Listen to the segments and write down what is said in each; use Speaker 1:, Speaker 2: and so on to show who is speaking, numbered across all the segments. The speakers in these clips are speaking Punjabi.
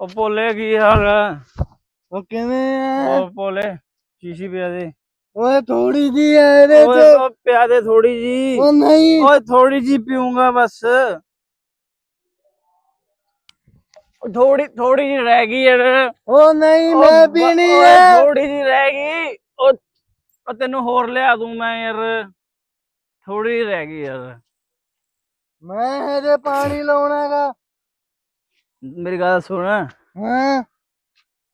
Speaker 1: ਉਹ ਭੋਲੇ ਕੀ ਹਾਲ ਹੈ
Speaker 2: ਉਹ ਕਿਵੇਂ ਆ?
Speaker 1: ਉਹ ਭੋਲੇ ਸ਼ੀਸ਼ੀ ਪਿਆ ਦੇ।
Speaker 2: ਓਏ ਥੋੜੀ ਜੀ ਆ ਇਹਦੇ
Speaker 1: ਓਏ
Speaker 2: ਚ।
Speaker 1: ਉਹ ਪਿਆ ਦੇ ਥੋੜੀ ਜੀ।
Speaker 2: ਉਹ ਨਹੀਂ।
Speaker 1: ਓਏ ਥੋੜੀ ਜੀ ਪੀਊਂਗਾ ਬਸ। ਥੋੜੀ ਥੋੜੀ ਜੀ ਰਹਿ ਗਈ ਯਾਰ
Speaker 2: ਉਹ ਨਹੀਂ ਮੈਂ ਪੀਣੀ ਹੈ
Speaker 1: ਥੋੜੀ ਜੀ ਰਹਿ ਗਈ। ਉਹ ਉਹ ਤੈਨੂੰ ਹੋਰ ਲਿਆ ਦੂੰ ਮੈਂ ਯਾਰ। ਥੋੜੀ ਰਹਿ ਗਈ ਯਾਰ।
Speaker 2: ਮੈਂ ਹਜੇ ਪਾਣੀ ਲਾਉਣਾਗਾ।
Speaker 1: ਮੇਰੀ ਗੱਲ ਸੁਣ।
Speaker 2: ਹਾਂ।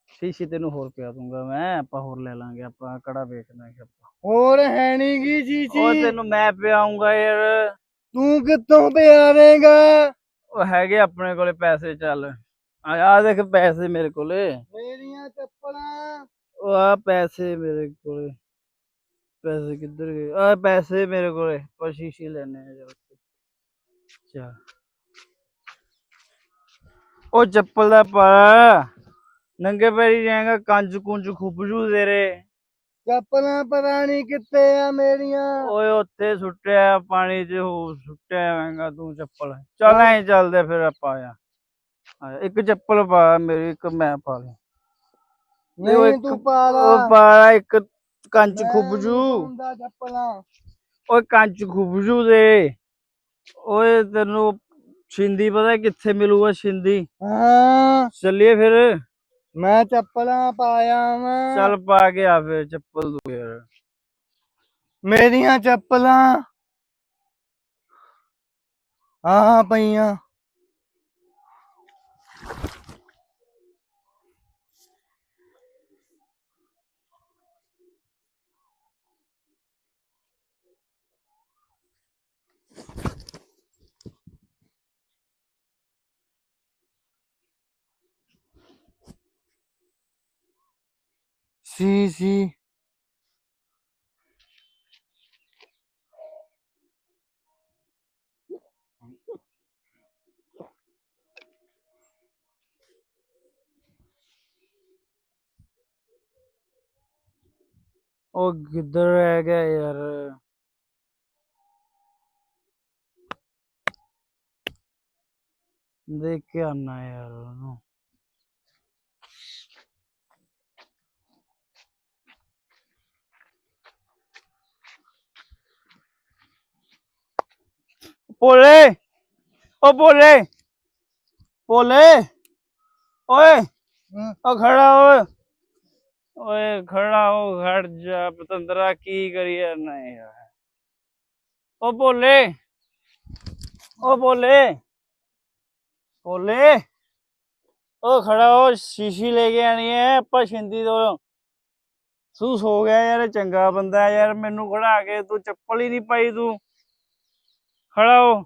Speaker 1: ਸ਼ੀਸ਼ੀ ਤੈਨੂੰ ਹੋਰ ਪਿਆ ਦੂੰਗਾ ਮੈਂ ਆਪਾਂ ਹੋਰ ਲੈ ਲਾਂਗੇ ਆਪਾਂ ਕੜਾ ਵੇਚ ਲਾਂਗੇ ਆਪਾਂ।
Speaker 2: ਹੋਰ ਹੈ ਨੀ ਗੀ
Speaker 1: ਉਹ
Speaker 2: ਚੀਚੀ
Speaker 1: ਤੈਨੂੰ ਮੈਂ ਪਿਆਉਂਗਾ ਯਾਰ।
Speaker 2: ਤੂੰ ਕਿੱਥੋਂ ਪਿਆਵੇਂਗਾ?
Speaker 1: ਉਹ ਹੈਗੇ ਆਪਣੇ ਕੋਲੇ ਪੈਸੇ ਚੱਲ। ਆ ਆ ਦੇਖ ਪੈਸੇ ਮੇਰੇ ਕੋਲੇ।
Speaker 2: ਮੇਰੀਆਂ ਚੱਪਲਾਂ।
Speaker 1: ਉਹ ਆ ਪੈਸੇ ਮੇਰੇ ਕੋਲੇ। ਪੈਸੇ ਕਿੱਧਰ ਗਏ? ਆ ਪੈਸੇ ਮੇਰੇ ਕੋਲੇ। ਪਰ ਸ਼ੀਸ਼ੀ ਲੈਣੇ ਆ ਜਾ ਚਾ ਉਹ ਚੱਪਲ ਦਾ ਪਾ। ਨੰਗੇ ਪੈਰੀ ਜਾਏਗਾ ਕੰਜ ਕੁੰਜ ਖੁੱਬਜੂ ਤੇਰੇ।
Speaker 2: ਚੱਪਲਾਂ ਪਤਾ ਨੀ ਕਿੱਥੇ ਆ ਮੇਰੀਆਂ।
Speaker 1: ਓਏ ਉੱਥੇ ਸੁੱਟਿਆ ਪਾਣੀ 'ਚ ਹੋ ਸੁੱਟਿਆ ਹੋਵੇਂਗਾ ਤੂੰ ਚੱਪਲ। ਚੱਲ ਐਂ ਚੱਲਦੇ ਫਿਰ ਆਪਾਂ ਆ ਆ, ਇੱਕ ਚੱਪਲ ਪਾ ਮੇਰੀ ਇੱਕ ਮੈਂ ਪਾ ਲਈ ਨਹੀਂ, ਉਹ
Speaker 2: ਨਹੀਂ
Speaker 1: ਇੱਕ-
Speaker 2: ਤੂੰ ਪਾ ਲਾ।
Speaker 1: ਉਹ ਪਾ ਇੱਕ ਕੰਚ
Speaker 2: ਮੈਂ
Speaker 1: ਖੁੱਬਜੂ।
Speaker 2: ਨੀ ਪਾਉਂਦਾ ਚੱਪਲਾਂ।
Speaker 1: ਓਏ ਕੰਚ ਖੁੱਬਜੂ ਦੇ। ਓਏ ਤੈਨੂੰ ਛਿੰਦੀ ਪਤਾ ਕਿੱਥੇ ਮਿਲੂਗਾ ਛਿੰਦੀ
Speaker 2: ਹਾਂ।
Speaker 1: ਚੱਲੀਏ ਫਿਰ।
Speaker 2: ਮੈਂ ਚੱਪਲਾਂ ਪਾਇਆ ਵਾਂ।
Speaker 1: ਚੱਲ ਪਾ ਕੇ ਆ ਫਿਰ ਚੱਪਲ ਤੂੰ ਯਾਰ
Speaker 2: ਮੇਰੀਆਂ ਚੱਪਲਾਂ। ਆਹ ਪਈਆਂ। ਸੀ ਸੀ
Speaker 1: ਉਹ ਕਿੱਧਰ ਰਹਿ ਗਿਆ ਯਾਰ? ਦੇਖ ਕੇ ਆਨਾ ਯਾਰ ਉਹਨੂੰ। ਭੋਲੇ ਓ ਭੋਲੇ ਭੋਲੇ ਓਏ ਓ ਖੜਾ ਓਏ ਓਏ ਖੜਾ ਹੋ ਖੜ ਜਾ ਪਤੰਦਰਾ ਕੀ ਕਰੀ ਜਾਂਦਾ ਯਾਰ। ਓ ਭੋਲੇ ਓ ਭੋਲੇ ਭੋਲੇ ਓ ਖੜਾ ਹੋ ਸ਼ੀਸ਼ੀ ਲੈ ਕੇ ਆਣੀ ਹੈ ਆਪਾਂ ਛਿੰਦੀ ਤੋਂ ਤੂੰ ਸੋ ਗਿਆ ਯਾਰ ਚੰਗਾ ਬੰਦਾ ਯਾਰ ਮੈਨੂੰ ਖੜਾ ਕੇ ਤੂੰ ਚੱਪਲ ਹੀ ਨਹੀਂ ਪਾਈ ਤੂੰ। ਖੜਾ ਹੋ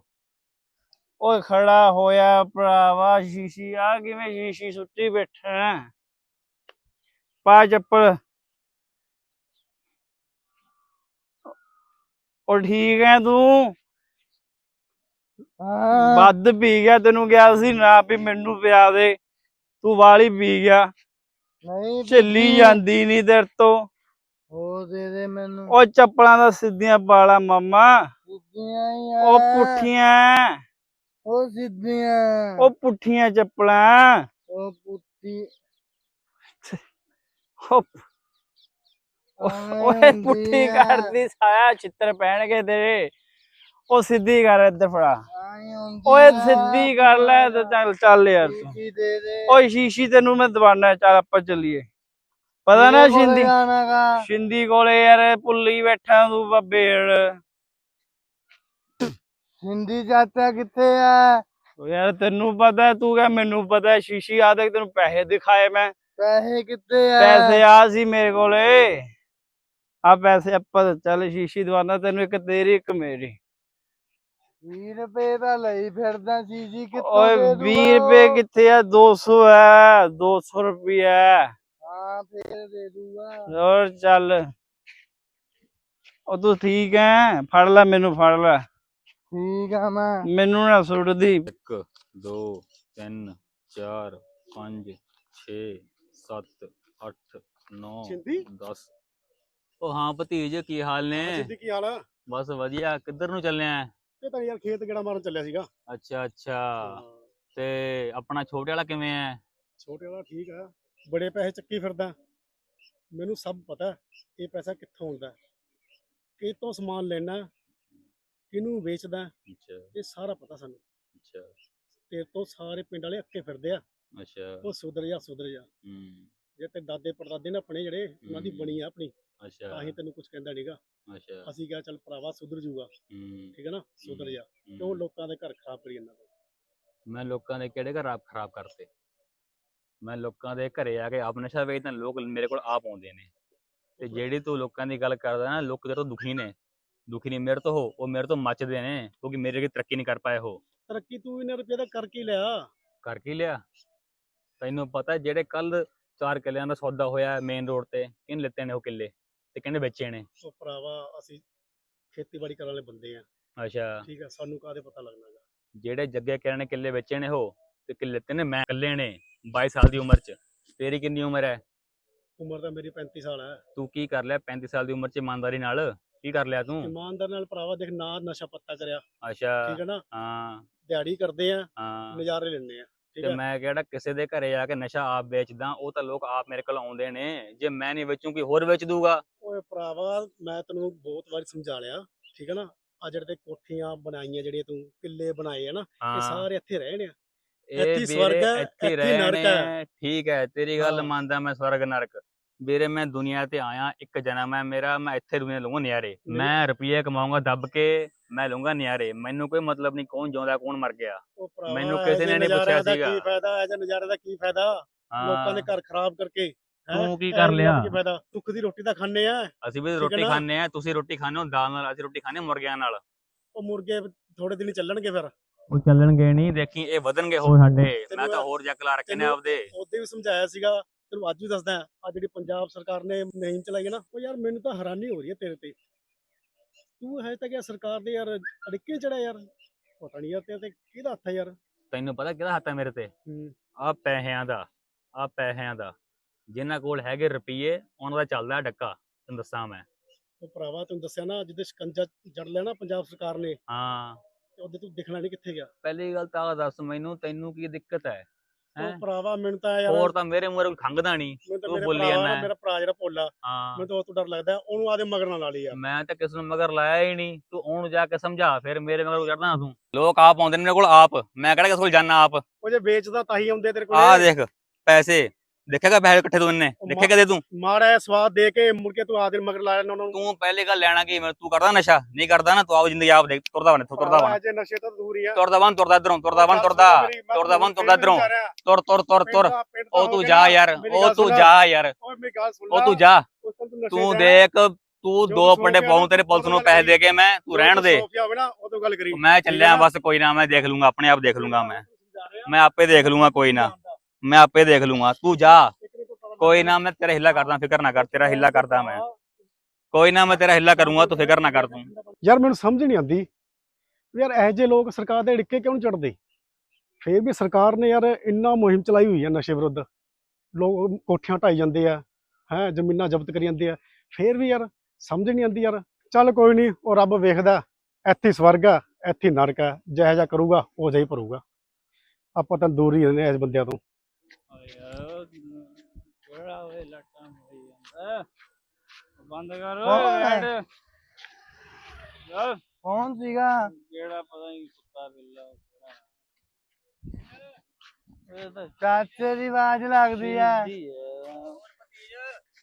Speaker 1: ਓਏ ਖੜਾ ਹੋਇਆ ਭਰਾਵਾ ਸ਼ੀਸ਼ੀ ਆ ਕਿਵੇਂ ਸ਼ੀਸ਼ੀ ਸੁੱਟੀ ਬੈਠਾ ਹੈ? ਪਾ ਚੱਪਲ। ਉਹ ਠੀਕ ਹੈ ਤੂੰ? ਵੱਧ ਪੀ ਗਿਆ ਤੈਨੂੰ ਕਿਹਾ ਸੀ ਨਾ ਵੀ ਮੈਨੂੰ ਪਿਆ ਦੇ। ਤੂੰ ਵਾਲੀ ਪੀ ਗਿਆ।
Speaker 2: ਨਹੀਂ
Speaker 1: ਝੱਲੀ। ਜਾਂਦੀ ਨਹੀਂ ਤੇਰੇ ਤੋਂ।
Speaker 2: ਉਹ ਦੇ ਦੇ ਮੈਨੂੰ।
Speaker 1: ਉਹ ਚੱਪਲਾਂ ਦਾ ਸਿੱਧੀਆਂ ਪਾਲਾ ਮਾਮਾ।
Speaker 2: ਸਿੱਧੀਆਂ
Speaker 1: ਉਹ ਪੁੱਠੀਆਂ।
Speaker 2: ਉਹ ਸਿੱਧੀਆਂ।
Speaker 1: ਉਹ ਪੁੱਠੀਆਂ ਚੱਪਲਾਂ।
Speaker 2: ਉਹ ਪੁੱਠੀ।
Speaker 1: ਓਏ ਪੁੱਠੀ। ਕਰਦੀ ਸਾਇਆ ਛਿੱਤਰ ਪੈਣਗੇ ਤੇਰੇ। ਉਹ ਸਿੱਧੀ ਕਰ ਇੱਧਰ ਫੜਾ। ਓਏ। ਸਿੱਧੀ ਕਰ ਲੈ ਤੇ ਚੱਲ ਚੱਲ ਯਾਰ ਤੂੰ। ਓਏ ਸ਼ੀਸ਼ੀ ਤੈਨੂੰ ਮੈਂ ਦਵਾਨਾ ਚੱਲ ਆਪਾਂ ਚੱਲੀਏ। ਪਤਾ ਨਾ ਸ਼ਿੰਦੀ? ਸ਼ਿੰਦੀ ਕੋਲੇ ਯਾਰ ਭੁੱਲੀ ਬੈਠਾ ਤੂੰ ਬੱਬੇੜ
Speaker 2: ਸਿੰਧੀ ਚਾਚਾ ਕਿੱਥੇ ਆ
Speaker 1: ਓ ਯਾਰ ਤੈਨੂੰ ਪਤਾ ਤੂੰ ਕਹ ਮੈਨੂੰ ਪਤਾ ਸ਼ੀਸ਼ੀ ਆ ਦੇ ਤੈਨੂੰ ਪੈਸੇ ਦਿਖਾਏ ਮੈਂ
Speaker 2: ਪੈਸੇ ਕਿੱਥੇ ਆ
Speaker 1: ਪੈਸੇ ਆ ਸੀ ਮੇਰੇ ਕੋਲੇ ਆ ਪੈਸੇ ਆਪਾਂ ਚੱਲ ਸ਼ੀਸ਼ੀ ਦਵਾਨਾ ਤੈਨੂੰ ਇੱਕ ਤੇਰੀ ਇੱਕ ਮੇਰੀ
Speaker 2: 20 ਰੁਪਏ ਦਾ ਲਈ ਫਿਰਦਾ ਸੀ ਜੀ ਕਿੱਥੋਂ
Speaker 1: ਓਏ
Speaker 2: ਦੇ
Speaker 1: 20
Speaker 2: ਦੂੰਗਾ
Speaker 1: ਰੁਪਏ
Speaker 2: ਉਹ?
Speaker 1: ਕਿੱਥੇ ਆ 200 ਹੈ 200 ਰੁਪਿਆ
Speaker 2: ਹਾਂ ਫੇਰ ਦੇ ਦੂੰਗਾ
Speaker 1: ਹੋਰ ਚੱਲ ਉਹ ਤੂੰ ਠੀਕ ਹੈ ਫੜ ਲੈ ਮੈਨੂੰ ਫੜ ਲੈ
Speaker 2: ਠੀਕ ਆ ਮੈਂ।
Speaker 1: ਮੈਨੂੰ ਨਾ ਸੁੱਟਦੀ
Speaker 3: ਇੱਕ ਦੋ ਤਿੰਨ ਚਾਰ ਪੰਜ ਛੇ ਸੱਤ ਅੱਠ ਨੌ
Speaker 4: ਛਿੰਦੀ?
Speaker 3: 10 ਉਹ ਹਾਂ ਭਤੀਜ ਕੀ ਹਾਲ ਨੇ?
Speaker 4: ਸਿੱਧੀ ਕੀ ਹਾਲ ਆ?
Speaker 3: ਬਸ ਵਧੀਆ ਕਿੱਧਰ ਨੂੰ ਚੱਲੇ ਆ
Speaker 4: ਇਹ ਤਾਂ ਯਾਰ ਖੇਤ ਗੇੜਾ ਮਾਰਨ ਚੱਲਿਆ ਸੀਗਾ।
Speaker 3: ਅੱਛਾ ਅੱਛਾ। ਤੇ ਆਪਣਾ ਛੋਟੇ ਵਾਲਾ ਕਿਵੇਂ ਹੈ
Speaker 4: ਛੋਟੇ ਵਾਲਾ ਠੀਕ ਆ। ਬੜੇ ਪੈਸੇ ਚੱਕੀ ਫਿਰਦਾ। ਮੈਨੂੰ ਸਭ ਪਤਾ ਇਹ ਪੈਸਾ ਕਿੱਥੋਂ ਆਉਂਦਾ। ਕਿ ਤੋਂ ਸਮਾਨ ਲੈਣਾ ਕਿਹਨੂੰ ਵੇਚਦਾ?
Speaker 3: ਅੱਛਾ।
Speaker 4: ਇਹ ਸਾਰਾ ਪਤਾ ਸਾਨੂੰ।
Speaker 3: ਅੱਛਾ।
Speaker 4: ਤੇਰੇ ਤੋਂ ਸਾਰੇ ਪਿੰਡ ਵਾਲੇ ਅੱਕੇ ਫਿਰਦੇ ਆ।
Speaker 3: ਅੱਛਾ।
Speaker 4: ਉਹ ਸੁਧਰ ਜਾ ਸੁਧਰ ਜਾ।
Speaker 3: ਹੂੰ।
Speaker 4: ਜੇ ਤੇ ਦਾਦੇ ਪੜਦਾਦੇ ਨੇ ਆਪਣੇ ਜਿਹੜੇ ਉਹਨਾਂ ਦੀ। ਬਣੀ ਆ ਆਪਣੀ
Speaker 3: ਅੱਛਾ।
Speaker 4: ਤਾਂ ਹੀ ਤੈਨੂੰ ਕੁਝ ਕਹਿੰਦਾ ਨਹੀਂਗਾ
Speaker 3: ਅੱਛਾ।
Speaker 4: ਅਸੀਂ ਕਿਹਾ ਚੱਲ ਭਰਾਵਾ ਸੁਧਰ ਜੂਗਾ।
Speaker 3: ਹੂੰ।
Speaker 4: ਠੀਕ ਹੈ ਨਾ? ਸੁਧਰ ਜਾ। ਕਿਉਂ ਲੋਕਾਂ ਦੇ ਘਰ ਖਰਾਬ ਕਰੀ ਜਾਂਦਾ?
Speaker 3: ਮੈਂ ਲੋਕਾਂ ਦੇ ਕਿਹੜੇ ਘਰ ਖਰਾਬ ਕਰਤੇ? ਮੈਂ ਲੋਕਾਂ ਦੇ ਘਰੇ ਆ ਕੇ ਆਪ ਨਸ਼ਾ ਵੇਚਦਾ ਲੋਕ ਮੇਰੇ ਕੋਲ ਆਪ ਆਉਂਦੇ ਨੇ। ਤੇ ਜਿਹੜੀ ਤੂੰ ਲੋਕਾਂ ਦੀ ਗੱਲ ਕਰਦਾ ਨਾ ਲੋਕ ਤੇਰੇ ਤੋਂ ਦੁਖੀ ਨੇ। ਦੁਖੀ ਨਹੀਂ ਮੇਰੇ ਤੋਂ ਹੋ ਉਹ ਮੇਰੇ ਤੋਂ ਮੱਚਦੇ ਨੇ ਕਿਉਂਕਿ ਮੇਰੇ ਕੀ ਤਰੱਕੀ ਨਹੀਂ ਕਰ ਪਾਏ ਹੋ
Speaker 4: ਤਰੱਕੀ ਤੂੰ ਇਹਨਾਂ ਰੁਪਏ ਦਾ ਕਰ ਕੀ ਲਿਆ?
Speaker 3: ਕਰ ਕੀ ਲਿਆ? ਤੈਨੂੰ ਪਤਾ ਜਿਹੜੇ ਕੱਲ ਚਾਰ ਕਿੱਲਿਆਂ ਦਾ ਸੌਦਾ ਹੋਇਆ ਮੇਨ ਰੋਡ ਤੇ ਕਿਹਨੇ ਲਿੱਤੇ ਨੇ ਉਹ ਕਿੱਲੇ? ਤੇ ਕਿਹਨੇ ਵੇਚੇ ਨੇ?
Speaker 4: ਉਹ ਭਰਾਵਾ ਅਸੀਂ ਖੇਤੀਬਾੜੀ ਕਰਨ ਵਾਲੇ ਬੰਦੇ ਆ।
Speaker 3: ਅੱਛਾ।
Speaker 4: ਠੀਕ ਆ ਸਾਨੂੰ ਕਾਹਦੇ ਪਤਾ ਲੱਗਣਾਗਾ
Speaker 3: ਜਿਹੜੇ ਜੱਗੇ ਕਿਹੜੇ ਨੇ ਕਿੱਲੇ ਵੇਚੇ ਨੇ ਉਹ ਤੇ ਕਿੱਲੇ ਲਿੱਤੇ ਨੇ ਮੈਂ ਇਕੱਲੇ ਨੇ 22 ਸਾਲ ਦੀ ਉਮਰ 'ਚ। ਤੇਰੀ ਕਿੰਨੀ ਉਮਰ ਹੈ?
Speaker 4: ਉਮਰ ਤਾਂ ਮੇਰੀ 35 ਸਾਲ ਹੈ।
Speaker 3: ਤੂੰ ਕੀ ਕਰ ਲਿਆ 35 ਸਾਲ ਦੀ ਉਮਰ 'ਚ ਇਮਾਨਦਾਰੀ ਨਾਲ? ਕੀ ਕਰ ਲਿਆ ਤੂੰ?
Speaker 4: ਇਮਾਨਦਾਰ ਨਾਲ ਭਰਾਵਾ ਦੇਖ ਨਾ ਨਸ਼ਾ ਪੱਤਾ ਕਰਿਆ।
Speaker 3: ਅੱਛਾ।
Speaker 4: ਠੀਕ ਹੈ ਨਾ?
Speaker 3: ਹਾਂ।
Speaker 4: ਦਿਹਾੜੀ ਕਰਦੇ ਆ
Speaker 3: ਹਾਂ।
Speaker 4: ਨਜ਼ਾਰੇ ਲੈਂਦੇ ਆ।
Speaker 3: ਤੇ ਮੈਂ ਕਿਹੜਾ ਕਿਸੇ ਦੇ ਘਰੇ ਜਾ ਕੇ ਨਸ਼ਾ ਆਪ ਵੇਚਦਾ ਉਹ ਤਾਂ ਲੋਕ ਆਪ ਮੇਰੇ ਕੋਲ ਆਉਂਦੇ ਨੇ। ਜੇ ਮੈਂ ਨਹੀਂ ਵੇਚੂ ਕੋਈ ਹੋਰ ਵੇਚ ਦੂਗਾ।
Speaker 4: ਓਏ ਭਰਾਵਾ ਮੈਂ ਤੈਨੂੰ ਬਹੁਤ ਵਾਰੀ ਸਮਝਾ ਲਿਆ। ਠੀਕ ਹੈ ਨਾ? ਆ ਜਿਹੜੇ ਤੇ ਕੋਠੀਆਂ ਬਣਾਈਆਂ ਜਿਹੜੀਆਂ ਤੂੰ ਕਿੱਲੇ ਬਣਾਏ ਆ ਨਾ ਇਹ ਸਾਰੇ ਇੱਥੇ ਰਹਿਣੇ ਆ। ਇੱਥੇ
Speaker 3: ਵੀਰੇ
Speaker 4: ਸਵਰਗ ਹੈ,
Speaker 3: ਇੱਥੇ
Speaker 4: ਨਰਕ ਹੈ।
Speaker 3: ਠੀਕ ਹੈ ਤੇਰੀ ਗੱਲ। ਮੰਨਦਾ ਮੈਂ ਸਵਰਗ ਨਰਕ। ਵੀਰੇ ਮੈਂ ਦੁਨੀਆ ਤੇ ਆਇਆ ਇੱਕ ਜਨਮ ਹੈ ਮੇਰਾ ਮੈਂ ਇੱਥੇ ਦੁਨੀਆ ਲਊਂਗਾ ਨਿਆਰੇ। ਮੈਂ ਰੁਪਏ ਕਮਾਊਂਗਾ ਦੱਬ ਕੇ ਮੈਂ ਲਊਂਗਾ ਨਿਆਰੇ। ਮੈਨੂੰ ਕੋਈ ਮਤਲਬ ਨਹੀਂ ਕੌਣ ਜਿਉਂਦਾ ਕੌਣ ਮਰ ਗਿਆ। ਮੈਨੂੰ ਕਿਸੇ ਨੇ ਨਹੀਂ ਪੁੱਛਿਆ ਸੀਗਾ।
Speaker 4: ਕੀ ਫਾਇਦਾ ਇਹ ਜਿਹੇ ਨਜ਼ਾਰੇ ਦਾ ਕੀ ਫਾਇਦਾ? ਲੋਕਾਂ ਦੇ ਘਰ ਖਰਾਬ ਕਰਕੇ ਹੈਂ?
Speaker 3: ਤੂੰ ਕੀ ਕਰ ਲਿਆ?
Speaker 4: ਕੀ ਫਾਇਦਾ? ਸੁੱਖ ਦੀ ਰੋਟੀ ਤਾਂ ਖਾਂਦੇ ਆ।
Speaker 3: ਅਸੀਂ ਵੀ ਰੋਟੀ? ਖਾਂਦੇ ਆ ਤੁਸੀਂ ਰੋਟੀ ਖਾਂਦੇ ਹੋ ਦਾਲ ਨਾਲ ਅਸੀਂ ਰੋਟੀ ਖਾਂਦੇ ਹਾਂ ਮੁਰਗਿਆਂ ਨਾਲ।
Speaker 4: ਉਹ ਮੁਰਗੇ ਥੋੜੇ ਦਿਨ ਚੱਲਣਗੇ ਫਿਰ।
Speaker 3: ਉਹ ਚੱਲਣਗੇ ਨਹੀਂ। ਦੇਖੀ ਇਹ ਵਧਣਗੇ ਹੋਰ ਸਾਡੇ ਮੈਂ ਤਾਂ ਹੋਰ ਜੱਕ ਲਾ ਰੱਖੇ ਨੇ ਆਪਦੇ।
Speaker 4: ਉਹਦੇ ਵੀ ਸਮਝਾਇਆ ਸੀਗਾ ਤੈਨੂੰ ਅੱਜ ਵੀ ਦੱਸਦਾ ਆ ਜਿਹੜੀ ਪੰਜਾਬ ਸਰਕਾਰ ਨੇ ਮੁਹਿੰਮ ਚਲਾਈ ਹੈ ਨਾ ਉਹ ਯਾਰ ਮੈਨੂੰ ਤਾਂ ਹੈਰਾਨੀ ਹੋ ਰਹੀ ਹੈ ਤੇਰੇ ਤੇ। ਤੂੰ ਹੈ ਤਾਂ ਕਿ ਸਰਕਾਰ ਦੇ ਯਾਰ ਅੜਿੱਕੇ ਚੜਾ ਯਾਰ। ਪਤਾ ਨਹੀਂ ਯਾਰ ਤੇਰੇ ਤੇ ਕਿਹਦਾ ਹੱਥ ਹੈ ਯਾਰ।
Speaker 3: ਤੈਨੂੰ ਪਤਾ ਕਿਹਦਾ ਹੱਥ ਹੈ ਮੇਰੇ ਤੇ। ਆ ਪੈਸਿਆਂ ਦਾ ਆ ਪੈਸਿਆਂ ਦਾ। ਜਿਨ੍ਹਾਂ ਕੋਲ ਹੈਗੇ ਰੁਪਈਏ ਉਹਨਾਂ ਦਾ ਚੱਲਦਾ ਡੱਕਾ ਤੈਨੂੰ ਦੱਸਾਂ ਮੈਂ।
Speaker 4: ਉਹ ਭਰਾਵਾ ਤੈਨੂੰ ਦੱਸਿਆ ਨਾ ਜਿਹਦੇ ਸ਼ਿਕੰਜਾ ਜੜ ਨਾ ਪੰਜਾਬ ਸਰਕਾਰ ਨੇ।
Speaker 3: ਹਾਂ।
Speaker 4: ਤੇ ਉਹਦੇ ਤੂੰ ਦਿਖਣਾ ਨਹੀਂ ਕਿੱਥੇ ਗਿਆ।
Speaker 3: ਪਹਿਲੀ ਗੱਲ ਤਾਂ ਦੱਸ ਮੈਨੂੰ ਤੈਨੂੰ ਕੀ ਦਿੱਕਤ ਹੈਂ?
Speaker 4: ਉਹ ਭਰਾਵਾ ਮੈਨੂੰ ਤਾਂ ਯਾਰ
Speaker 3: ਹੋਰ ਤਾਂ ਮੇਰੇ ਮੂਹਰੇ ਕੋਈ ਖੰਗਦਾ ਨਹੀਂ।
Speaker 4: ਤਾਂ
Speaker 3: ਬੋਲੀ ਜਾਂਦਾ।
Speaker 4: ਮੇਰਾ ਭਰਾ ਜਿਹੜਾ ਭੋਲਾ ਮੈਨੂੰ ਤਾਂ ਉਹ ਤੋਂ ਡਰ ਲੱਗਦਾ ਉਹਨੂੰ ਆਦੇ ਮਗਰ ਨਾ ਲਾ ਲਈ ਯਾਰ।
Speaker 3: ਮੈਂ ਤਾਂ ਕਿਸ ਨੂੰ ਮਗਰ ਲਾਇਆ ਹੀ ਨਹੀਂ। ਤੂੰ ਉਹਨੂੰ ਜਾ ਕੇ ਸਮਝਾ ਫਿਰ ਮੇਰੇ ਮਗਰ ਚੜਦਾ ਤੂੰ। ਲੋਕ ਆਪ ਆਉਂਦੇ ਨੇ ਮੇਰੇ ਕੋਲ ਆਪ। ਮੈਂ ਕਿਹੜਾ ਕਿਸ ਕੋਲ ਜਾਣਾ ਆਪ।
Speaker 4: ਉਹ ਜੇ ਵੇਚਦਾ ਤਾਂ ਹੀ ਆਉਂਦੇ ਤੇਰੇ ਕੋਲ।
Speaker 3: ਆਹ ਦੇਖ ਪੈਸੇ। ਦੇਖੇਗਾ ਪੈਸੇ ਇਕੱਠੇ ਤੂੰ ਇੰਨੇ?
Speaker 4: ਉਹ
Speaker 3: ਦੇਖੇਗਾ ਦੇ ਤੂੰ?
Speaker 4: ਮਾੜਾ ਜਿਹਾ ਸਵਾਦ ਦੇ ਕੇ ਮੁੜ ਕੇ ਤੂੰ ਆਦੇ ਮਗਰ ਲਾ ਲੈਣਾ ਉਹਨਾਂ ਨੂੰ।
Speaker 3: ਤੂੰ ਪਹਿਲੇ ਗੱਲ ਲੈਣਾ ਕੀ? ਮੈਂ ਤੂੰ ਕਰਦਾ ਨਸ਼ਾ? ਨਹੀਂ ਕਰਦਾ ਨਾ ਤੂੰ ਆਪ ਜ਼ਿੰਦਗੀ ਆਪ ਦੇਖ ਤੁਰਦਾ ਬਣ ਤੁਰਦਾ ਬਣ।
Speaker 4: ਭਰਾਵਾ, ਜੇ ਨਸ਼ੇ ਤੋਂ ਦੂਰ ਹੀ ਆ।
Speaker 3: ਤੁਰਦਾ ਬਣ ਤੁਰਦਾ ਇਧਰੋਂ ਤੁਰਦਾ ਬਣ ਤੁਰਦਾ। ਤੁਰਦਾ ਬਣ ਤੁਰਦਾ ਇਧਰੋਂ। ਤੁਰ ਤੁਰ ਤੁਰ ਤੁਰ। ਉਹ ਤੂੰ ਜਾ ਯਾਰ ਉਹ ਤੂੰ ਜਾ ਯਾਰ। ਉਹ ਤੂੰ ਜਾ। ਤੂੰ ਦੇਖ ਤੂੰ ਦੋ ਪੱਡੇ ਪਾਉਂ ਤੇਰੇ ਪੁਲਿਸ ਨੂੰ ਪੈਸੇ ਦੇ ਕੇ ਮੈਂ ਤੂੰ ਰਹਿਣ ਦੇ। ਮੈਂ ਚੱਲਿਆ? ਬਸ ਕੋਈ ਨਾ ਮੈਂ ਦੇਖ ਲੂੰਗਾ ਆਪਣੇ ਆਪ ਦੇਖ ਲੂੰਗਾ ਮੈਂ। ਮੈਂ ਆਪੇ ਦੇਖ ਲੂੰਗਾ ਕੋਈ ਨਾ। ਮੈਂ ਆਪੇ ਦੇਖ ਲੂੰਗਾ। ਤੂੰ ਜਾ। ਕੋਈ ਨਾ ਮੈਂ ਤੇਰਾ ਹਿੱਲਾ ਕਰਦਾ ਫਿਕਰ ਨਾ ਕਰ ਤੇਰਾ ਹਿੱਲਾ ਕਰਦਾ ਮੈਂ। ਕੋਈ ਨਾ ਮੈਂ ਤੇਰਾ ਹਿੱਲਾ ਕਰੂੰਗਾ ਤੂੰ ਫਿਕਰ ਨਾ ਕਰ ਤੂੰ।
Speaker 4: ਯਾਰ ਮੈਨੂੰ ਸਮਝ ਨਹੀਂ ਆਉਂਦੀ। ਵੀ ਯਾਰ ਇਹੋ ਜਿਹੇ ਲੋਕ ਸਰਕਾਰ ਦੇ ਢਿੱਕੇ ਕਿਉਂ ਨੀ ਚੜਦੇ ਫੇਰ ਵੀ ਸਰਕਾਰ ਨੇ ਯਾਰ ਇੰਨਾ ਮੁਹਿੰਮ ਚਲਾਈ ਹੋਈ ਹੈ ਨਸ਼ੇ ਵਿਰੁੱਧ। ਲੋਕ ਕੋਠੀਆਂ ਢਾਈ ਜਾਂਦੇ ਆ ਹੈ ਜ਼ਮੀਨਾਂ ਜ਼ਬਤ ਕਰੀ ਜਾਂਦੇ ਆ। ਫੇਰ ਵੀ ਯਾਰ ਸਮਝ ਨਹੀਂ ਆਉਂਦੀ ਯਾਰ। ਚੱਲ ਕੋਈ ਨਹੀਂ ਉਹ ਰੱਬ ਵੇਖਦਾ। ਇੱਥੇ ਸਵਰਗ ਆ ਇੱਥੇ ਨਰਕ ਆ ਜਿਹੋ ਜਿਹਾ ਕਰੂਗਾ ਉਹ ਜਿਹਾ ਹੀ ਭਰੂਗਾ। ਆਪਾਂ ਤਾਂ ਦੂਰ ਹੀ ਰਹਿੰਦੇ ਆ ਇਸ ਬੰਦਿਆਂ ਤੋਂ।
Speaker 1: ਕਿਹੜਾ ਓਏ ਲੱਟਾਂ ਹੋਈ ਜਾਂਦਾ? ਬੰਦ ਕਰ।
Speaker 2: ਓਏ।
Speaker 1: ਰੈਡ ਯਾਰ
Speaker 2: ਕੌਣ ਸੀਗਾ?
Speaker 1: ਕਿਹੜਾ ਪਤਾ ਨਹੀਂ ਕੁੱਤਾ ਬਿੱਲਾ ਕਿਹੜਾ। ਇਹ ਤਾਂ
Speaker 2: ਚਾਚੇ ਦੀ ਆਵਾਜ਼ ਲੱਗਦੀ
Speaker 1: ਹੈ।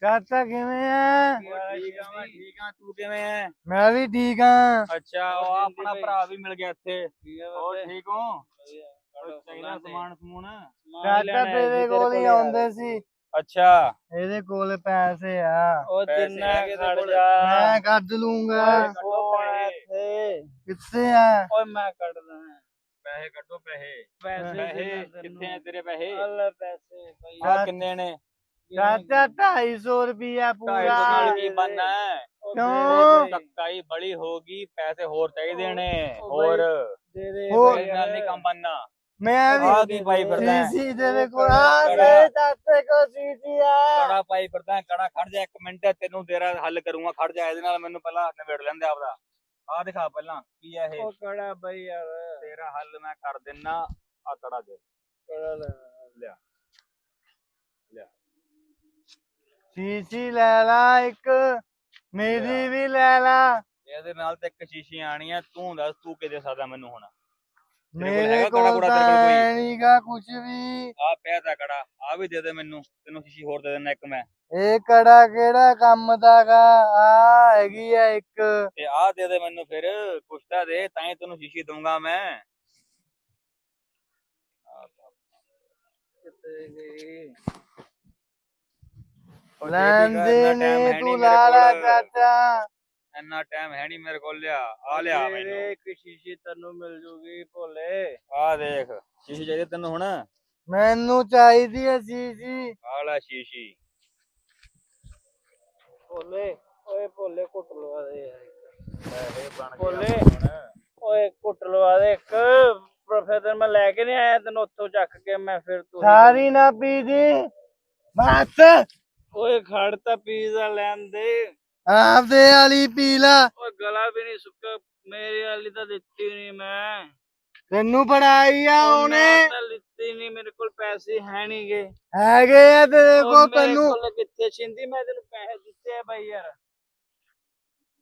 Speaker 2: ਚਾਚਾ ਕਿਵੇਂ ਆ
Speaker 3: ਠੀਕ ਆ ਠੀਕ ਆ। ਤੂੰ ਕਿਵੇਂ ਐ
Speaker 2: ਮੈਂ ਵੀ ਠੀਕ ਆ
Speaker 3: ਅੱਛਾ ਉਹ ਆਪਣਾ ਭਰਾ ਵੀ ਮਿਲ ਗਿਆ ਇੱਥੇ। ਹੋਰ ਠੀਕ ਹੋ? ਚਾਹੀਦਾ ਸਮਾਨ ਸਮੂਨ
Speaker 2: ਚਾਚਾ ਤੇਰੇ ਕੋਲ ਹੀ ਆਉਂਦੇ ਸੀ।
Speaker 3: ਅੱਛਾ।
Speaker 2: ਇਹਦੇ ਕੋਲ ਪੈਸੇ ਆ।
Speaker 1: ਉਹ
Speaker 3: ਪੈਸੇ
Speaker 1: ਦਿਨਾ
Speaker 3: ਹੈਗੇ ਤੇਰੇ
Speaker 1: ਖੜ
Speaker 3: ਕੋਲ?
Speaker 1: ਜਾ
Speaker 2: ਮੈਂ ਕੱਢ ਲੂੰਗਾ।
Speaker 1: ਉਹ ਇੱਥੇ।
Speaker 2: ਕਿੱਥੇ ਆ?
Speaker 1: ਓਏ ਮੈਂ ਕੱਢਦਾ
Speaker 3: ਪੈਸੇ ਕੱਢੋ ਪੈਸੇ।
Speaker 1: ਪੈਸੇ
Speaker 3: ਪੈਸੇ
Speaker 1: ਦੇਣਾ ਤੈਨੂੰ।
Speaker 3: ਕਿੱਥੇ ਆ ਤੇਰੇ ਪੈਸੇ?
Speaker 1: ਅੱਲਾ ਪੈਸੇ ਭਾਈ
Speaker 3: ਆ ਕਿੰਨੇ ਨੇ?
Speaker 2: ਚਾਚਾ 250 ਰੁਪਿਆ
Speaker 3: ਢਾਈ ਸੌ ਨਾਲ
Speaker 2: ਪੂਰਾ
Speaker 3: ਕੀ ਬਣਨਾ? ਹੈ
Speaker 1: ਉਹ
Speaker 2: ਕਿਉਂ?
Speaker 1: ਦੇ ਦੇ।
Speaker 3: ਧੱਕਾਈ ਬੜੀ ਹੋਗੀ ਪੈਸੇ ਹੋਰ ਚਾਹੀਦੇ ਨੇ। ਹੋਰ।
Speaker 1: ਦੇ ਦੇ
Speaker 2: ਹੋਰ।
Speaker 3: ਨਾਲ ਨਹੀਂ ਕੰਮ ਬਣਨਾ।
Speaker 2: ਮੈਂ
Speaker 3: ਆ
Speaker 2: ਵੀ
Speaker 3: ਕੀ ਪਾਈ ਫਿਰਦਾ। ਹੈ?
Speaker 2: ਸੀਸੀ ਤੇਰੇ ਕੋਲ ਆ ਦੇ ਚਾਚੇ ਕੋ ਸੀਸੀ ਆ
Speaker 3: ਕੜਾ ਪਾਈ ਫਿਰਦਾ ਹੈ, ਕੜਾ ਖੜ ਜਾ ਇੱਕ ਮਿੰਟ ਤੈਨੂੰ ਤੇਰਾ ਹੱਲ ਕਰੂੰਗਾ ਖੜ ਜਾ ਇਹਦੇ ਨਾਲ ਮੈਨੂੰ ਪਹਿਲਾਂ ਨਿਬੇੜ ਲੈਂਦੇ ਆਪਦਾ। ਆ ਦਿਖਾ ਪਹਿਲਾਂ ਕੀ ਆ ਇਹ?
Speaker 1: ਉਹ ਕੜਾ ਭਾਈ ਯਾਰ।
Speaker 3: ਤੇਰਾ ਹੱਲ ਮੈਂ ਕਰ ਦਿੰਨਾ ਆ ਕੜਾ ਦੇ।
Speaker 1: ਕੜਾ ਲੈ।
Speaker 3: ਲਿਆ।
Speaker 2: ਸ਼ੀਸ਼ੀ ਲੈ ਲਾ ਇੱਕ ਮੇਰੀ ਵੀ ਲੈ ਲਾ।
Speaker 3: ਇਹਦੇ ਨਾਲ ਤੇ ਇੱਕ ਸ਼ੀਸ਼ੀ ਆਣੀ ਆ ਤੂੰ ਦੱਸ ਤੂੰ ਕਿਦੇ ਸਕਦਾ ਮੈਨੂੰ ਹੁਣ?
Speaker 2: ਮੇਰੇ ਕੋਲ ਤਾਂ? ਹੈ ਨਹੀਂਗਾ ਕੁਝ ਵੀ।
Speaker 3: ਆ ਪਿਆ ਤਾਂ ਕੜਾ ਆ ਵੀ ਦੇ ਦੇ ਮੈਨੂੰ ਤੈਨੂੰ ਸ਼ੀਸ਼ੀ ਹੋਰ ਦੇ ਦੇਣਾ ਇੱਕ ਮੈਂ।
Speaker 2: ਇਹ ਕੜਾ ਕਿਹੜਾ ਕੰਮ ਦਾਗਾ? ਆ ਹੈਗੀ ਆ ਇੱਕ।
Speaker 3: ਤੇ ਆ ਦੇ ਦੇ ਮੈਨੂੰ ਫਿਰ ਕੁਛ ਤਾਂ ਦੇ ਤਾਂ ਹੀ ਤੈਨੂੰ ਸ਼ੀਸ਼ੀ ਦਊਂਗਾ ਮੈਂ।
Speaker 1: ਕਿੱਥੇ ਗਈ
Speaker 2: ਲੈਂਦੇ ਨੇ ਤੂੰ ਲਾਲਾ। ਚਾਚਾ।
Speaker 3: ਇੰਨਾ ਟਾਈਮ ਹੈ ਨਹੀਂ ਮੇਰੇ ਕੋਲ ਲਿਆ। ਆ ਲਿਆ ਮੈਨੂੰ।
Speaker 1: ਇੱਕ ਸ਼ੀਸ਼ੀ ਤੈਨੂੰ ਮਿਲ ਜੂਗੀ ਭੋਲੇ।
Speaker 3: ਆ ਦੇਖ ਸ਼ੀਸ਼ੀ ਚਾਹੀਦੀ ਤੈਨੂੰ ਹੁਣ?
Speaker 2: ਮੈਨੂੰ ਚਾਹੀਦੀ ਹੈ ਸ਼ੀਸ਼ੀ।
Speaker 3: ਆ ਲੈ ਸ਼ੀਸ਼ੀ।
Speaker 1: ਭੋਲੇ ਓਏ ਭੋਲੇ ਕੁੱਟ ਲਵਾ ਦੇ ਯਾਰ ਭੋਲੇ। ਓਏ ਕੁੱਟ ਲਵਾ ਦੇ ਇੱਕ। ਪ੍ਰੋਫੈਸਰ ਮੈਂ ਲੈ ਕੇ ਨਹੀਂ ਆਇਆ ਤੈਨੂੰ ਉੱਥੋਂ ਚੱਕ ਕੇ ਮੈਂ ਫਿਰ ਤੂੰ
Speaker 2: ਸਾਰੀ ਨਾ ਪੀ ਦੀ ਬਸ।
Speaker 1: ਓਏ ਖੜ ਤਾਂ ਪੀਜ਼ਾ ਲੈਣ ਦੇ।
Speaker 2: ਆਪਦੇ ਵਾਲੀ ਪੀ ਲਾ।
Speaker 1: ਓਏ ਗਲਾ ਵੀ ਨਹੀਂ ਸੁੱਕਾ ਮੇਰੇ ਵਾਲੀ ਤਾਂ ਦਿੱਤੀ ਨਹੀਂ ਮੈਂ।
Speaker 2: ਤੈਨੂੰ ਪੜਾਈ ਆ
Speaker 1: ਉਹ
Speaker 2: ਉਹਨੇ।
Speaker 1: ਮੈਂ ਤਾਂ ਲਿੱਤੀ ਨਹੀਂ ਮੇਰੇ ਕੋਲ ਪੈਸੇ ਹੈ ਨਹੀਂਗੇ।
Speaker 2: ਹੈਗੇ ਆ ਤੇਰੇ ਕੋਲ ਤੈਨੂੰ
Speaker 1: ਕਿੱਥੇ ਛਿੰਦੀ ਮੈਂ ਤੈਨੂੰ ਪੈਸੇ ਦਿੱਤੇ ਆ ਬਾਈ ਯਾਰ।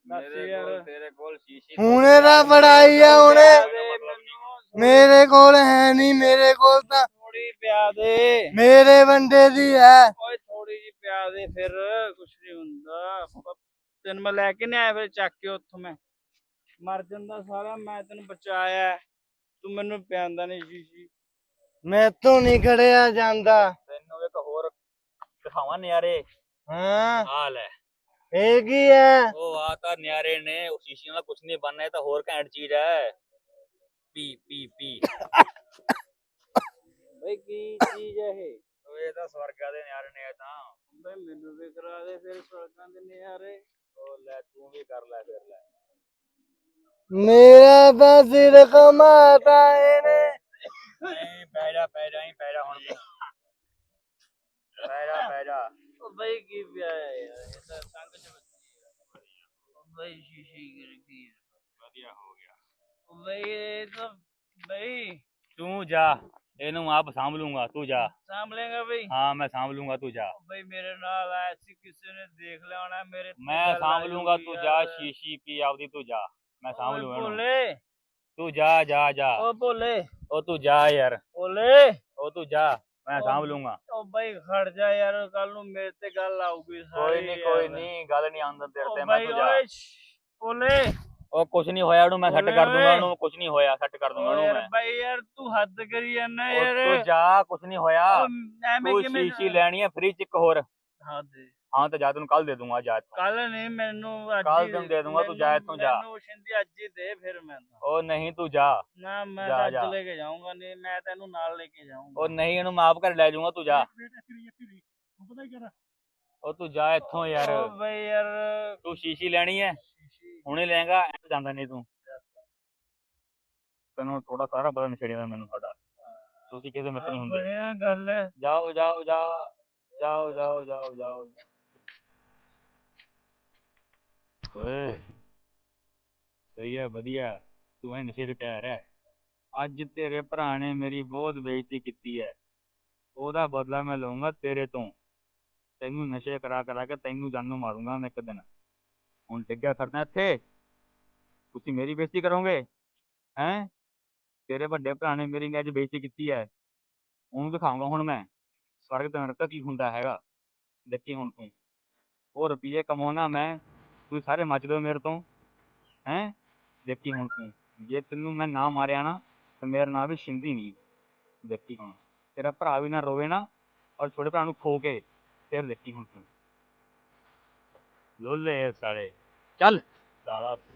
Speaker 1: ਦੱਸ
Speaker 3: ਮੇਰੇ
Speaker 1: ਯਾਰ।
Speaker 3: ਕੋਲ ਤੇਰੇ ਕੋਲ ਸ਼ੀਸ਼ੀ
Speaker 2: ਹੁਣੇ ਤਾਂ ਪੜਾਈ ਆ ਉਹਨੇ।
Speaker 1: ਦੇ
Speaker 2: ਮੇਰੇ ਕੋਲ ਹੈ ਨਹੀਂ ਮੇਰੇ ਕੋਲ ਤਾਂ
Speaker 1: ਥੋੜੀ ਪਿਆ ਦੇ।
Speaker 2: ਮੇਰੇ ਬੰਦੇ ਦੀ ਹੈ।
Speaker 1: ਓਏ ਥੋੜੀ ਜੀ ਪਿਆ ਦੇ ਫਿਰ ਕੁਛ ਨਹੀਂ ਹੁੰਦਾ। ਤੈਨੂੰ ਮੈਂ ਲੈ ਕੇ ਨਹੀਂ ਆਇਆ ਫਿਰ ਚੱਕ ਕੇ ਉੱਥੋਂ ਮੈਂ। ਮਰ ਜਾਂਦਾ ਸਾਰਾ ਮੈਂ ਤੈਨੂੰ ਬਚਾਇਆ। ਤੂੰ ਮੈਨੂੰ ਪਿਆਂਦਾ ਨਹੀਂ ਸ਼ੀਸ਼ੀ
Speaker 2: ਮੈਥੋਂ ਨਹੀਂ ਖੜਿਆ ਜਾਂਦਾ।
Speaker 3: ਤੈਨੂੰ ਇੱਕ ਹੋਰ ਦਿਖਾਵਾਂ ਨਿਆਰੇ।
Speaker 2: ਹਾਂ।
Speaker 3: ਆ ਲੈ।
Speaker 2: ਇਹ ਕੀ ਹੈ?
Speaker 3: ਉਹ ਆ ਤਾਂ ਨਿਆਰੇ ਨੇ ਉਹ ਸ਼ੀਸ਼ੀਆਂ ਦਾ ਕੁਛ ਨਹੀਂ ਬਣਨਾ ਇਹ ਤਾਂ ਹੋਰ ਘੈਂਟ ਚੀਜ਼ ਹੈ। ਪੀ ਪੀ ਪੀ।
Speaker 1: ਬਈ ਕੀ ਚੀਜ਼ ਹੈ ਇਹ?
Speaker 3: ਉਹ ਇਹ ਤਾਂ ਸਵਰਗਾਂ ਦੇ ਨਿਆਰੇ ਨੇ ਇਹ ਤਾਂ।
Speaker 1: ਬਈ ਮੈਨੂੰ ਵੀ ਕਰਾ ਦੇ ਫਿਰ ਸੜਕਾਂ ਦੇ ਨਿਆਰੇ।
Speaker 3: ਉਹ ਲੈ ਤੂੰ ਵੀ ਕਰ ਲੈ ਫਿਰ ਲੈ।
Speaker 2: ਮੇਰਾ ਤਾਂ ਸਿਰ ਕਮਾਤਾ ਇਹਨੇ।
Speaker 3: ਨਹੀਂ ਪੈ ਜਾ ਪੈ ਜਾ ਹੀ ਪੈ ਜਾ ਹੁਣ। ਤੂੰ ਪੈ ਜਾ ਪੈ ਜਾ।
Speaker 1: ਉਹ ਬਈ ਕੀ ਪਿਆ ਹੈ ਯਾਰ ਇਹ ਤਾਂ ਸੰਗ ਚ ਹੈ। ਉਹ ਬਈ ਸ਼ੀਸ਼ੀ ਗਿਰ ਗਈ ਹੈ।
Speaker 3: ਵਧੀਆ ਹੋ ਗਿਆ।
Speaker 1: ਉਹ ਬਈ ਇਹ ਤਾਂ ਬਈ
Speaker 3: ਤੂੰ ਜਾ। ਇਹਨੂੰ ਆਪ ਸਾਂਭ ਲੂੰਗਾ ਤੂੰ ਜਾ।
Speaker 1: ਸਾਂਭ ਲੇਗਾ ਬਈ।
Speaker 3: ਹਾਂ ਮੈਂ ਸਾਂਭ ਲੂੰਗਾ ਤੂੰ ਜਾ।
Speaker 1: ਬਈ ਮੇਰੇ ਨਾਲ ਆਇਆ ਸੀ ਕਿਸੇ ਨੇ ਦੇਖ ਲਿਆ ਹੋਣਾ ਮੇਰੇ
Speaker 3: ਮੈਂ ਸਾਂਭ ਲੂੰਗਾ ਤੂੰ। ਜਾ ਸ਼ੀਸ਼ੀ ਪੀ ਆਪਦੀ ਤੂੰ ਜਾ। ਮੈਂ ਸਾਂਭ ਲੂੰਗਾ
Speaker 1: ਭੋਲੇ।
Speaker 3: ਤੂੰ ਜਾ ਜਾ ਜਾ।
Speaker 1: ਓ ਭੋਲੇ।
Speaker 3: ਉਹ ਤੂੰ ਜਾ ਯਾਰ।
Speaker 1: ਭੋਲੇ।
Speaker 3: ਉਹ ਤੂੰ ਜਾ ਮੈਂ ਸਾਂਭ ਲੂੰਗਾ
Speaker 1: ਉਹ ਬਈ ਖੜ ਜਾ ਯਾਰ ਕੱਲ ਨੂੰ ਮੇਰੇ ਤੇ ਗੱਲ ਆਊਗੀ
Speaker 3: ਕੋਈ
Speaker 1: ਸਾਰੀ
Speaker 3: ਨਹੀਂ ਕੋਈ। ਨਹੀਂ ਗੱਲ ਨਹੀਂ ਆਉਂਦਾ ਤੇਰੇ ਤੇ ਮੈਂ ਤੂੰ ਜਾ।
Speaker 1: ਭੋਲੇ।
Speaker 3: ਉਹ ਕੁਛ ਨਹੀਂ ਹੋਇਆ ਉਹਨੂੰ ਮੈਂ ਸੈੱਟ ਕਰ ਦੂੰਗਾ। ਉਹਨੂੰ ਕੁਛ ਨਹੀਂ ਹੋਇਆ ਸੈੱਟ ਕਰ ਦੂੰਗਾ ਉਹਨੂੰ ਮੈਂ।
Speaker 1: ਬਈ ਯਾਰ ਤੂੰ ਹੱਦ ਕਰੀ ਜਾਂਦਾ ਯਾਰ।
Speaker 3: ਤੂੰ ਜਾ ਕੁਛ ਨਹੀਂ ਹੋਇਆ।
Speaker 1: ਐਵੇਂ ਕਿਵੇਂ
Speaker 3: ਸ਼ੀਸ਼ੀ ਲੈਣੀ ਹੈ ਫ੍ਰੀ ਚ ਇੱਕ ਹੋਰ।
Speaker 1: ਹਾਂ ਦੇ।
Speaker 3: ਹਾਂ ਤਾਂ ਜਾ ਤੈਨੂੰ ਕੱਲ ਦੇ ਦੂੰਗਾ ਜਾ
Speaker 1: ਕੱਲ ਨਹੀਂ ਮੈਨੂੰ ਅੱਜ
Speaker 3: ਕੱਲ੍ਹ
Speaker 1: ਹੀ
Speaker 3: ਤੈਨੂੰ ਦੇ ਦੂੰਗਾ, ਤੂੰ ਜਾ ਇੱਥੋਂ ਜਾ।
Speaker 1: ਮੈਨੂੰ ਸ਼ਿੰਦੀ ਅੱਜ ਹੀ ਦੇ ਫਿਰ ਮੈਂ
Speaker 3: ਉਹ ਨਹੀਂ ਤੂੰ ਜਾ।
Speaker 1: ਨਾ ਮੈਂ। ਅੱਜ ਲੈ ਕੇ ਜਾਊਂਗਾ ਨਹੀਂ ਮੈਂ ਤੈਨੂੰ ਨਾਲ ਲੈ ਕੇ ਜਾਊਂਗਾ।
Speaker 3: ਉਹ ਨਹੀਂ ਇਹਨੂੰ ਮੈਂ ਆਪ ਘਰ ਲੈ ਜਾਊਂਗਾ ਤੂੰ ਜਾ।
Speaker 4: ਕਰ?
Speaker 3: ਉਹ ਤੂੰ ਜਾ ਇੱਥੋਂ ਯਾਰ।
Speaker 1: ਓ ਬਈ ਯਾਰ।
Speaker 3: ਤੂੰ ਸ਼ੀਸ਼ੀ ਲੈਣੀ ਹੈ। ਹੁਣੇ ਲੈਂਗਾ ਐਂ ਜਾਂਦਾ ਨਹੀਂ ਤੂੰ। ਤੈਨੂੰ ਥੋੜਾ ਸਾਰਾ ਪਤਾ ਨਸ਼ੇੜੀਆਂ ਦਾ ਮੈਨੂੰ ਸਾਡਾ। ਤੁਸੀਂ ਕਿਸੇ ਮਿੱਤ ਨਹੀਂ ਹੁੰਦੇ।
Speaker 1: ਬੜਿਆ ਗੱਲ ਹੈ
Speaker 3: ਜਾਓ ਜਾਓ ਜਾ ਜਾਓ ਜਾਓ ਜਾਓ ਜਾਓ। ਓਏ ਸਹੀ ਹੈ ਵਧੀਆ। ਤੂੰ ਐ ਨਸ਼ੇ ਤੇ ਪਿਆ ਰਹਿ ਅੱਜ ਤੇਰੇ ਭਰਾ ਨੇ ਮੇਰੀ ਬਹੁਤ ਬੇਇੱਜ਼ਤੀ ਕੀਤੀ ਹੈ ਉਹਦਾ ਬਦਲਾ ਮੈਂ ਲਵਾਂਗਾ ਤੇਰੇ ਤੋਂ। ਤੈਨੂੰ ਨਸ਼ੇ ਕਰਾ ਕਰਾ ਕੇ ਤੈਨੂੰ ਜਾਨੋਂ ਮਾਰੂੰਗਾ ਮੈਂ ਇੱਕ ਦਿਨ। ਹੁਣ ਡਿੱਗਿਆ ਕਰਨਾ ਇੱਥੇ। ਤੁਸੀਂ ਮੇਰੀ ਬੇਇੱਜ਼ਤੀ ਕਰੋਗੇ? ਹੈਂ? ਤੇਰੇ ਵੱਡੇ ਭਰਾ ਨੇ ਮੇਰੀ ਅੱਜ ਬੇਇੱਜ਼ਤੀ ਕੀਤੀ ਹੈ। ਉਹਨੂੰ ਦਿਖਾਊਂਗਾ ਹੁਣ ਮੈਂ। ਸਵਰਗ ਦਾ ਨਰਕ ਕੀ ਹੁੰਦਾ ਹੈਗਾ? ਦੇਖੀ ਹੁਣ ਤੂੰ। ਉਹ ਰੁਪਈਏ ਕਮਾਉਣਾ ਮੈਂ। ਤੁਸੀਂ ਸਾਰੇ ਮੱਚਦੇ ਹੋ ਮੇਰੇ ਤੋਂ। ਹੈਂ? ਦੇਖੀ ਹੁਣ ਤੂੰ। ਜੇ ਤੈਨੂੰ ਮੈਂ ਨਾ ਮਾਰਿਆ ਨਾ, ਤੇ ਮੇਰਾ ਨਾਂ ਵੀ ਸ਼ਿੰਦੀ ਨਹੀਂ। ਦੇਖੀ ਹੁਣ। ਤੇਰਾ ਭਰਾ ਵੀ ਨਾ ਰੋਵੇ ਨਾ, ਔਰ ਛੋਟੇ ਭਰਾ ਨੂੰ ਖੋ ਕੇ। ਫਿਰ ਦੇਖੀ ਹੁਣ ਤੂੰ। ਲੋਲੇ ਸਾਲੇ ਚੱਲ ਸਾਲਾ ਪੂਜਾ ਹੋਵੇ